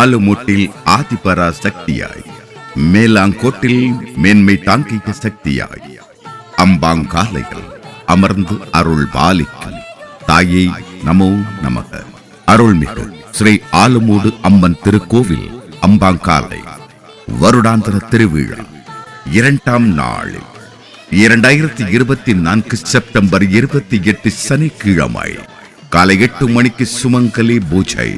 ஆலுமூட்டில் ஆதிபரா சக்தியாய் மேலாங்கோட்டில் மேன்மை தாங்கிய சக்தியாய். அம்பாங்காலைகள் அமர்ந்து அருள் பாலிக்கும். தாயே நமோ நமக. அருள்மிகு ஸ்ரீ ஆலுமூடு அம்மன் திருக்கோவில் அம்பாங்காலை வருடாந்திர திருவிழா. இரண்டாம் நாள் இரண்டாயிரத்தி இருபத்தி நான்கு செப்டம்பர் இருபத்தி எட்டு சனிக்கிழமை காலை எட்டு மணிக்கு சுமங்கலி பூஜை.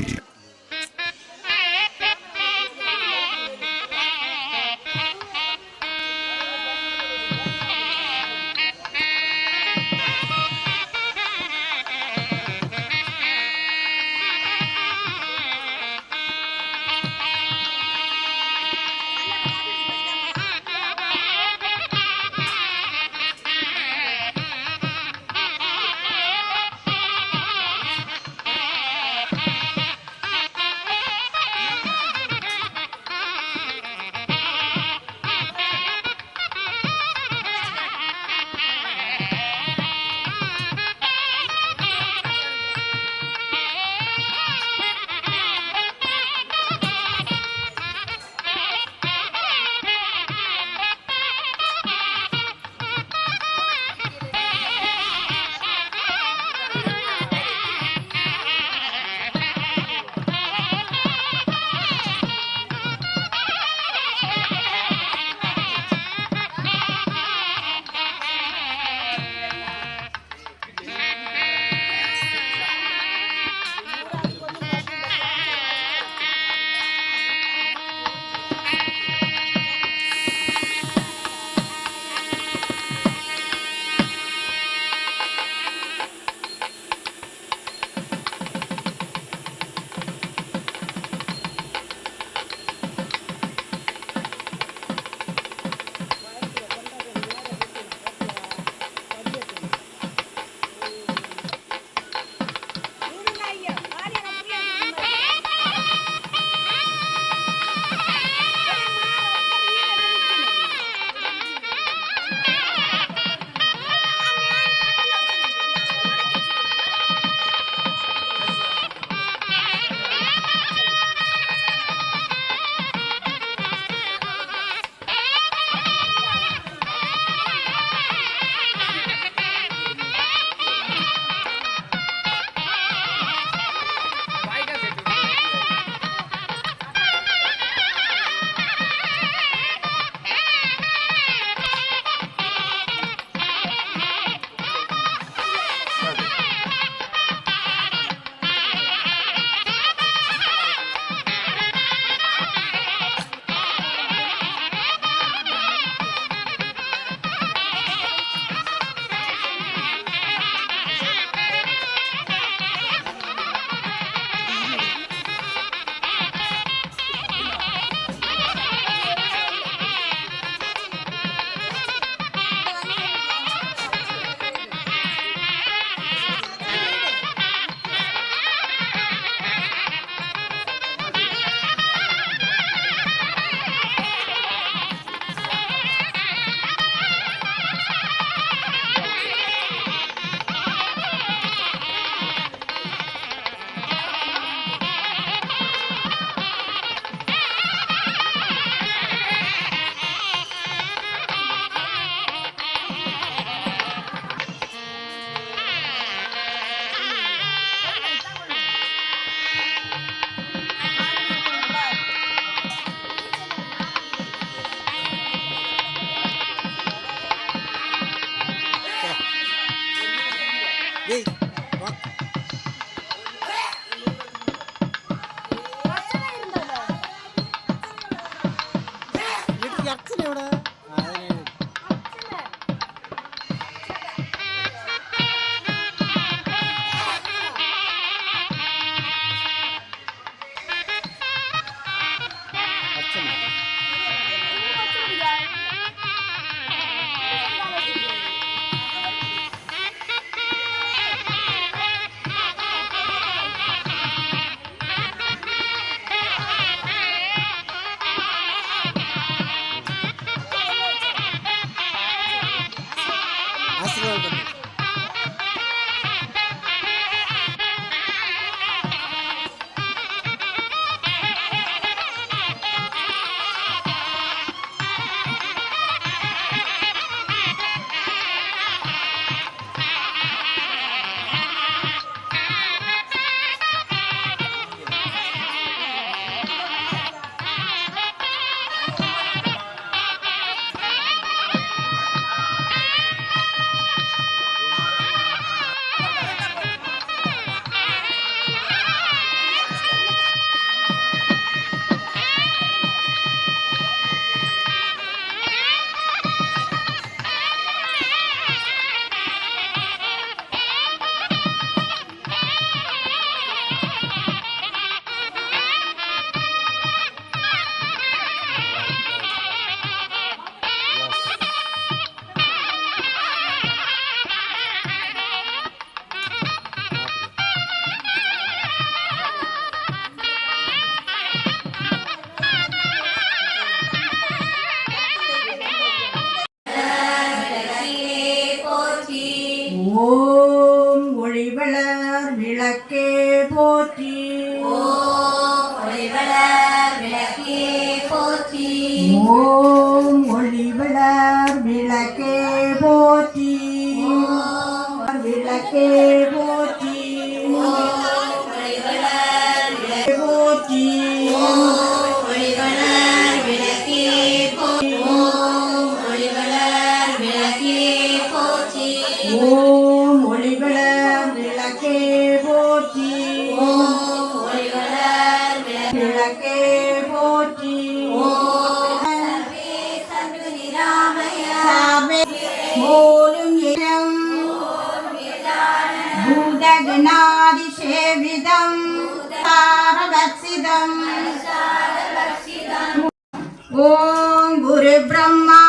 ஓம் குரு பிரம்மா.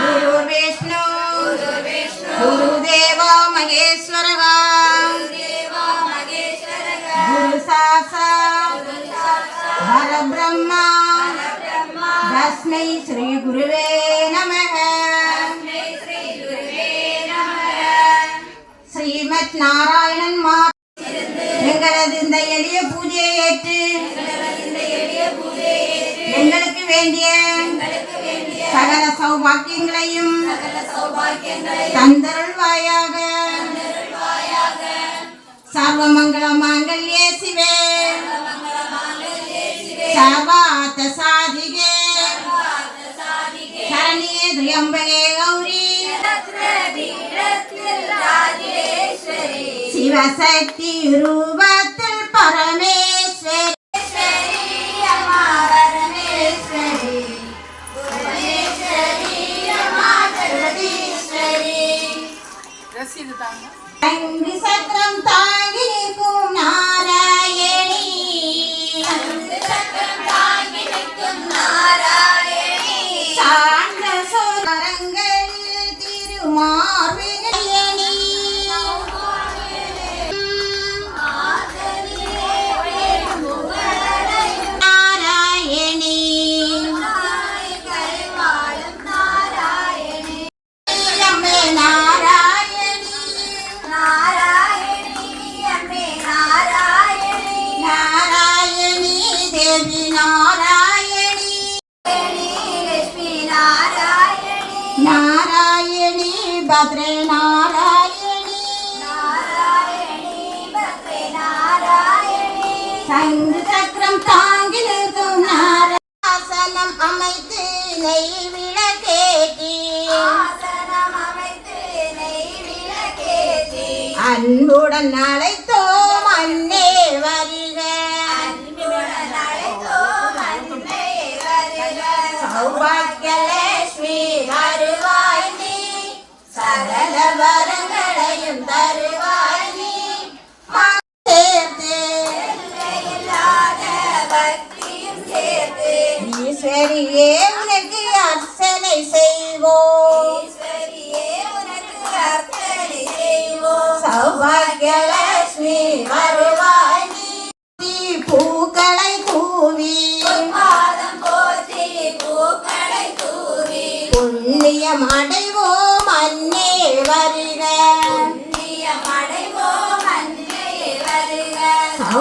குரு விஷ்ணு. குரு தேவோ மகேஸ்வரः குரு சாட்சாத் பரபிரம்மா தஸ்மை ஸ்ரீ குருவே நமः ஸ்ரீமத் நாராயணன் மா எங்களது இந்த எளிய பூஜையை ஏற்று வேண்டிய சகல சௌபாக்கியங்களையும் தந்தருள்வாயாக சர்வமங்கள மாங்கல்யே சிவே சர்வார்த்த சாதிகே. சரணியே திரியம்பகே கௌரி. சிவசக்தி ரூபத்தில் பரமேஸ்வரி சக்கரம் தாங்கி நிற்கும் நாராயணி. சார்ந்த சோரங்கள் திருமார்பினி அன்புடன் நாளை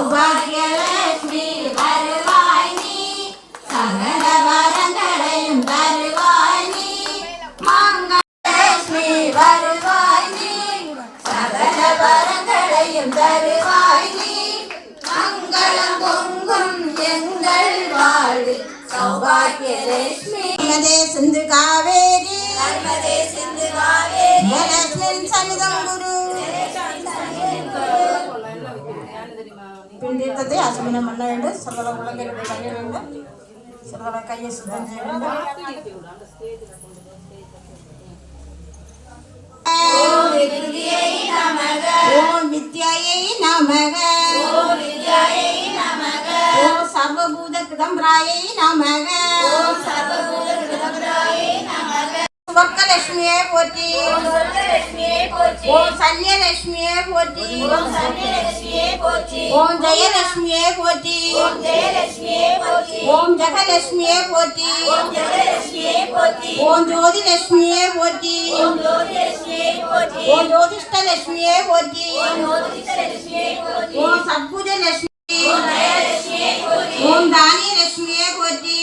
சௌபாகியலட்சுமி வருவாய் நீ சகல வரங்களையும் தருவாய் நீ மங்களலட்சுமி வருவாய் நீ சகல வரங்களையும் தருவாய் நீ மங்களம் பொங்கும் எங்கள் வாழ் சௌபாகியலட்சுமி. நர்மதே சிந்து காவேரி. சமிதம் குரு. பிண்டித்தத்தை அசுமினம் பண்ண வேண்டும் சகல உலகிற்கு செய்ய வேண்டும் சகல கையை சுத்தம் செய்ய வேண்டும் ஓம் வித்யாயை நமக. ஓம் சர்வபூத கிதம்பிராயை நமக. சுவர்க்கலட்சுமியே போற்றி ஓம் சன்னியலட்சுமியே போற்றி ஓம் ஜெயலட்சுமியே போற்றி ஓம் ஜெகலட்சுமியே போற்றி ஓம் ஜோதிலட்சுமியே போற்றி ஓம் ஜோதிஷ்டலட்சுமியே போற்றி ஓம் சத்புஜலட்சுமி ஓம் தானியலட்சுமியே போற்றி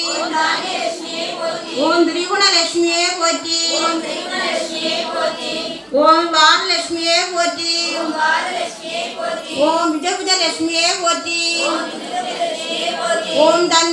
ஓம் திரிகுணலட்சுமியே போற்றி ஓம் வாரலட்சுமியே போற்றி ஓம் விஜயபுஜலட்சுமியே போற்றி ஓம் தந்திரலட்சுமியே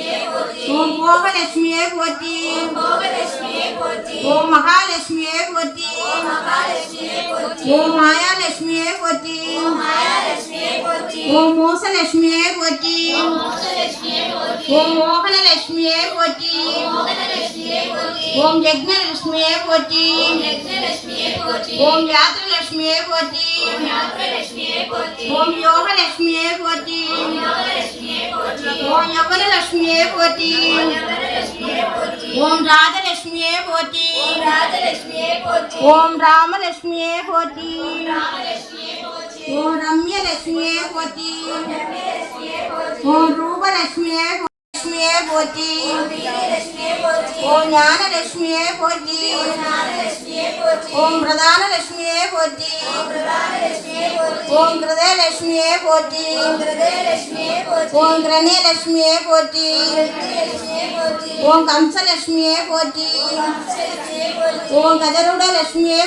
ओम भोग लक्ष्मी पोती ओम महालक्ष्मी पोती ओम माया लक्ष्मी पोती ओम मोस लक्ष्मी पोती ओम मोहन लक्ष्मी पोती ओम यज्ञ लक्ष्मी पोती ओम यात्र लक्ष्मी पोती ओम योग लक्ष्मी पोती ओम यवन लक्ष्मी யவனலட்சுமியே போற்றி யவனலட்சுமியே போற்றி ஓம் ராஜலட்சுமியே போற்றி ராஜலட்சுமியே போற்றி ஓம் ராமலட்சுமியே போற்றி ராமலட்சுமியே போற்றி ஓம் ரம்யலட்சுமியே போற்றி ரம்யலட்சுமியே போற்றி ஓம் ரூபலட்சுமியே லட்சுமியே போற்றி விஜயலட்சுமியே போற்றி ஓம் ஞானலட்சுமியே போற்றி ஞானலட்சுமியே போற்றி ஓம் பிரதானலட்சுமியே போற்றி பிரதானலட்சுமியே போற்றி ஓம் லட்சுமியே போற்றி. ஹிருதயலட்சுமியே போற்றி ஓம் கிரணியலட்சுமியே லட்சுமியே போற்றி. ஓம் கம்சலட்சுமியே போற்றி போற்றி. ஓம் கஜருடலட்சுமியே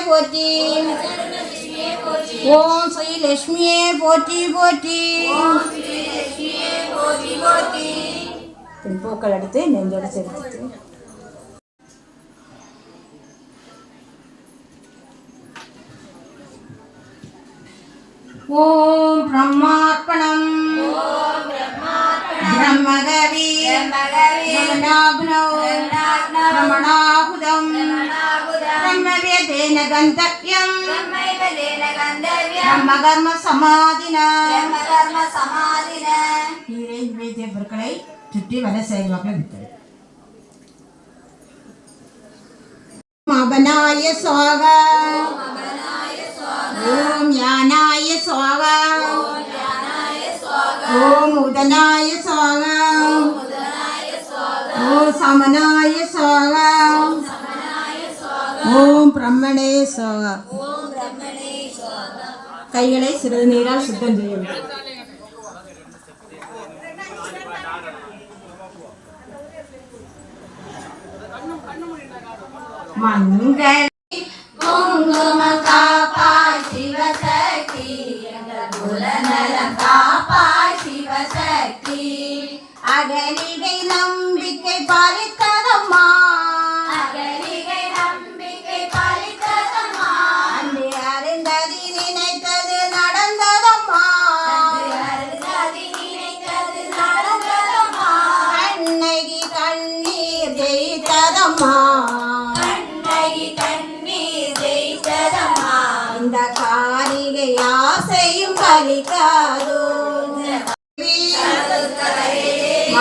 லட்சுமியே போற்றி. ஓம் ஸ்ரீலட்சுமியே போற்றி போற்றி போற்றி. போற்றி பூக்கள் எடுத்து நெஞ்சோடு சேர்த்து. ஓம் பிரம்மார்ப்பணம். பிரம்மகவி. ரமணாகுதம் பிரம்மவேதேன கந்தவ்யம் பிரம்மகர்ம சமாதின. வேதிய பொருட்களை சுற்றி வர செயல்வாக்கில் விட்டது. மபனாய சுவாக. ஓம் ஞானாய சுவாகா ஓம் உதனாய சுவாகா ஓம் சமனாய சுவாகா ஓம் பிரம்மணே சுவாகா கைகளை சிறிது நீரால் சுத்தம் செய்ய வேண்டும் மங்கள்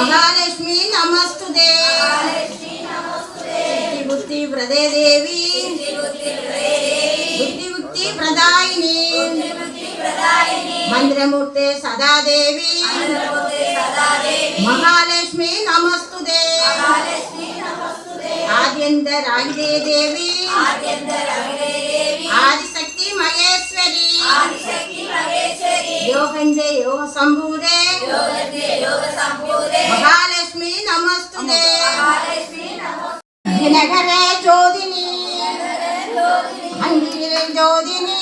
మహాలక్ష్మి నమస్తుదే బుద్ధి ప్రదే దేవి. బుద్ధి బుద్ధి ప్రదాయిని. మందిరమూర్తే సదాదేవి మహాలక్ష్మి నమస్తుదే ఆద్యంత దేవి. ఆదిశక్తి మహేశ్వరి. தேவி ஆதிசக்தி மகேஸ்வரி யோகந்தே யோக சம்பூதே மகாலட்சுமி நமஸ்துதே. தினகரே ஜோதினி. அங்கிலே ஜோதினி.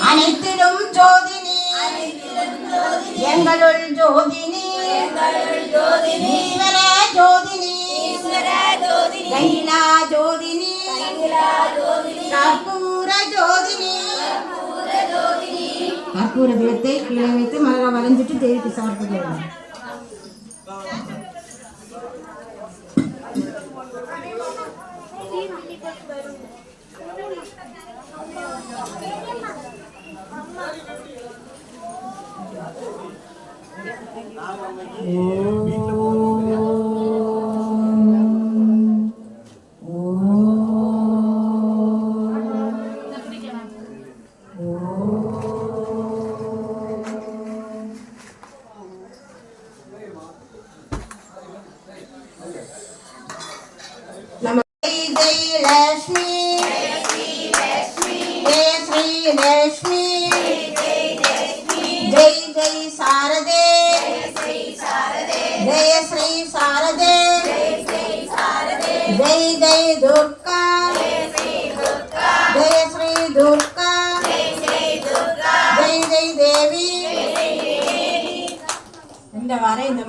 அனைத்திலும் ஜோதினி. எங்களுள் ஜோதினி. ஈஸ்வர ஜோதினி. கைலா ஜோதினி. கற்பூர ஜோதினி. கற்பூர விளத்தை கீழே வைத்து மலரா வரைஞ்சிட்டு தேவிக்கு சாப்பிட்டு ஓ.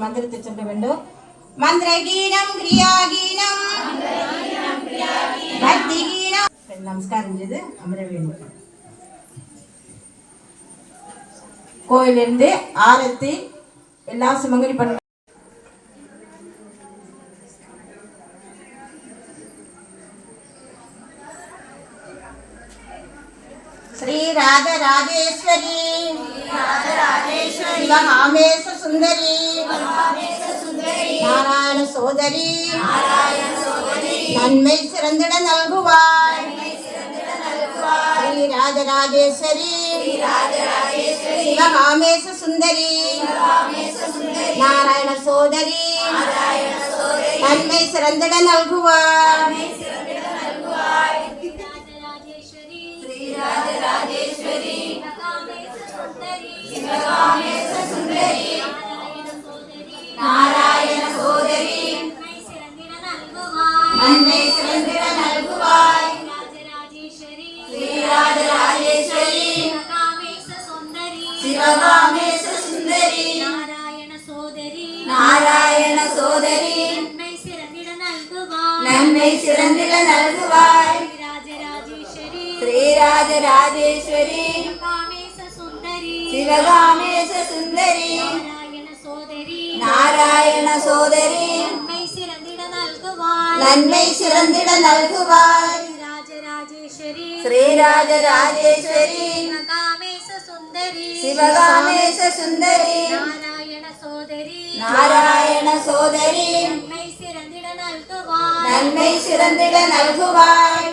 மந்திரத்தை சொல்ல வேண்டும். மந்திரகீனம் கிரியாகீனம். பக்திகீனம். நமஸ்காரம் செய்து அமர வேண்டும் கோயிலிருந்து ஆரத்தி எல்லா சுமங்கலி பண்ண ஸ்ரீ ராஜராஜேஸ்வரி. శివహామేశ సుందరి. నారాయణ సోదరి. నన్మై సిరందడ నల్గువాయ్. శ్రీ రాజరాజేశ్వరి. శివహామేశ సుందరి. నారాయణ సోదరి. నన్మై సిరందడ నల్గువాయ్. നാരായണ സോദരി നന്മൈ ചിറന്നിട നൽകുവാൻ ശ്രീരാജരാജേശ്വരി ശിവകാമ നാരായണ സോദരി. നന്മൈ ചിറന്തിട നൽകുവാൻ. രാജരാജേശ്വരി ശ്രീരാജരാജേശ്വരി. ശിവകാമേശ സുന്ദരി. നാരായണ സോദരി. നാരായണ സോദരി. നന്മൈ ചിറന്തിട നൽകുവാൻ.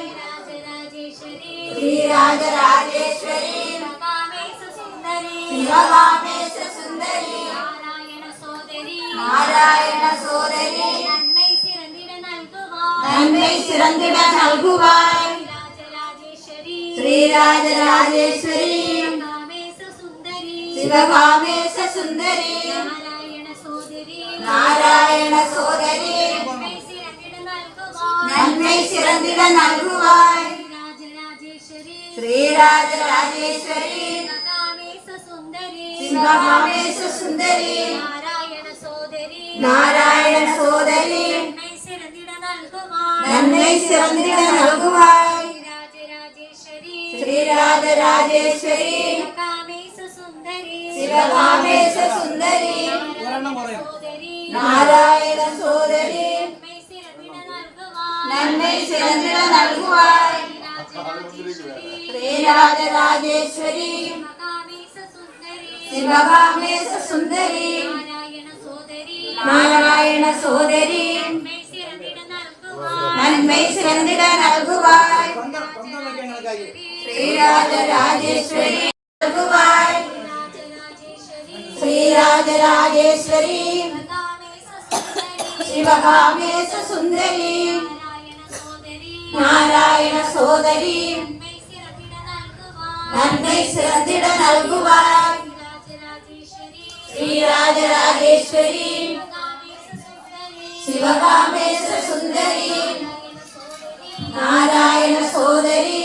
ശ്രീരാജരാജേശ്വരി. ശിവകാമേശ സുന്ദരി. ശിവകാമേശ നാരായണ സൂര്യനെ നന്മൈ സിറന്നിട നൽകുവാൻ. നന്മൈ സിറന്നിട നൽകുവാൻ രാജരാജേശ്വരി ശ്രീരാജരാജേശ്വരി. കാമേശ സുന്ദരി ശിവകാമേശ സുന്ദരി. നാരായണ സോദരി. നാരായണ സോദരി നന്മൈ സിറന്നിട നൽകുവാൻ. നന്മൈ സിറന്നിട നൽകുവാൻ രാജരാജേശ്വരി ശ്രീരാജരാജേശ്വരി. ശിവകാമേശ സുന്ദരി ശിവകാമേശ സുന്ദരി. നാരായണ സോദരി നന്മൈ സിറന്നിട നൽകുവാൻ. ശ്രീരാധ രാജേശ്വരി ശിവകാമേശ സുന്ദരി നാരായണ സോദരി നന്മൈ സിറന്നിട നൽകുവാൻ. ശ്രീരാധ രാജേശ്വരി ശിവകാമേശ സുന്ദരി നാരായണ സോദരി നന്മൈ സിറന്നിട നൽകുവാൻ ശ്രീരാജ രാജേശ്വരി നൽകുവാൻ ശ്രീരാജ രാജേശ്വരി ശിവകാമേശ സുന്ദരി നാരായണ സോദരി നന്മൈ സിറന്നിട നൽകുവാൻ ശ്രീരാജരാജേശ്വരി ശിവകാമേശ സുന്ദരി നാരായണ സോദരി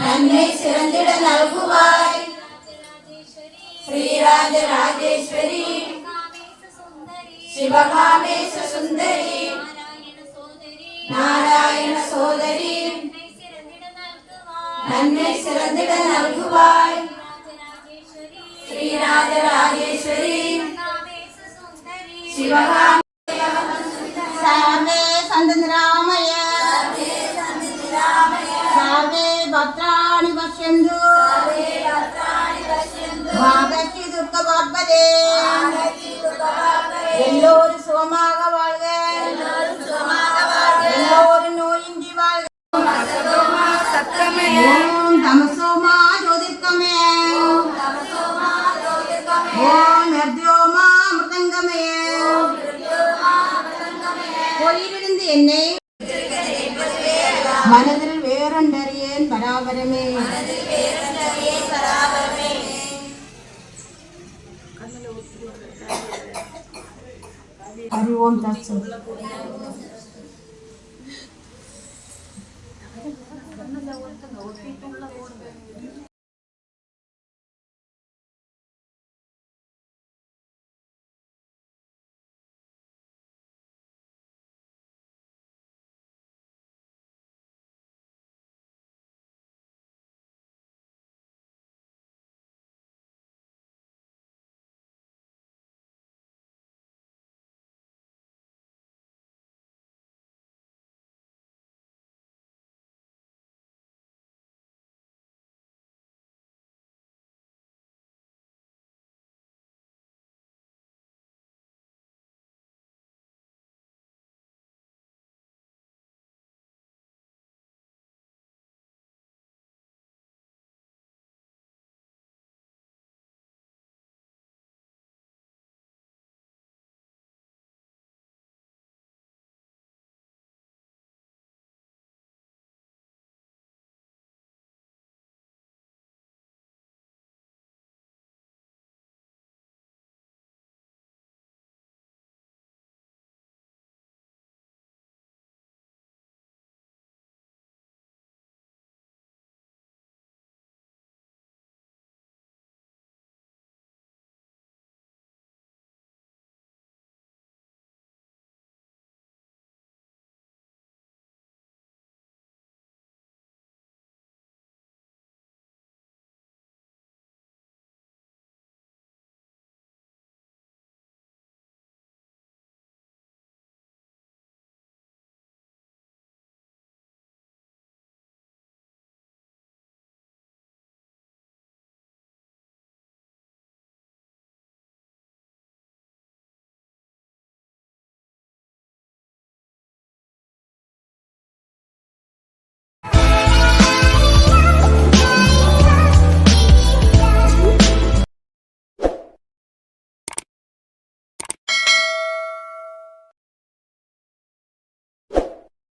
നന്മയെ ചിരന്തിട നൽകുവാൻ ശ്രീരാജരാജേശ്വരി ശിവകാമേശ സുന്ദരി നാരായണ സോദരി നന്മയെ ചിരന്തിട നൽകുവാൻ ശ്രീരാജരാജേശ്വരി ശിവകാമ സർവേ സന്തരാമയ സർവേ ഭദ്രാണി പശ്യന്തു ഭാഗി ദുഃഖ പാർപ്പതേ എല്ലോരും സുഖമാക sobre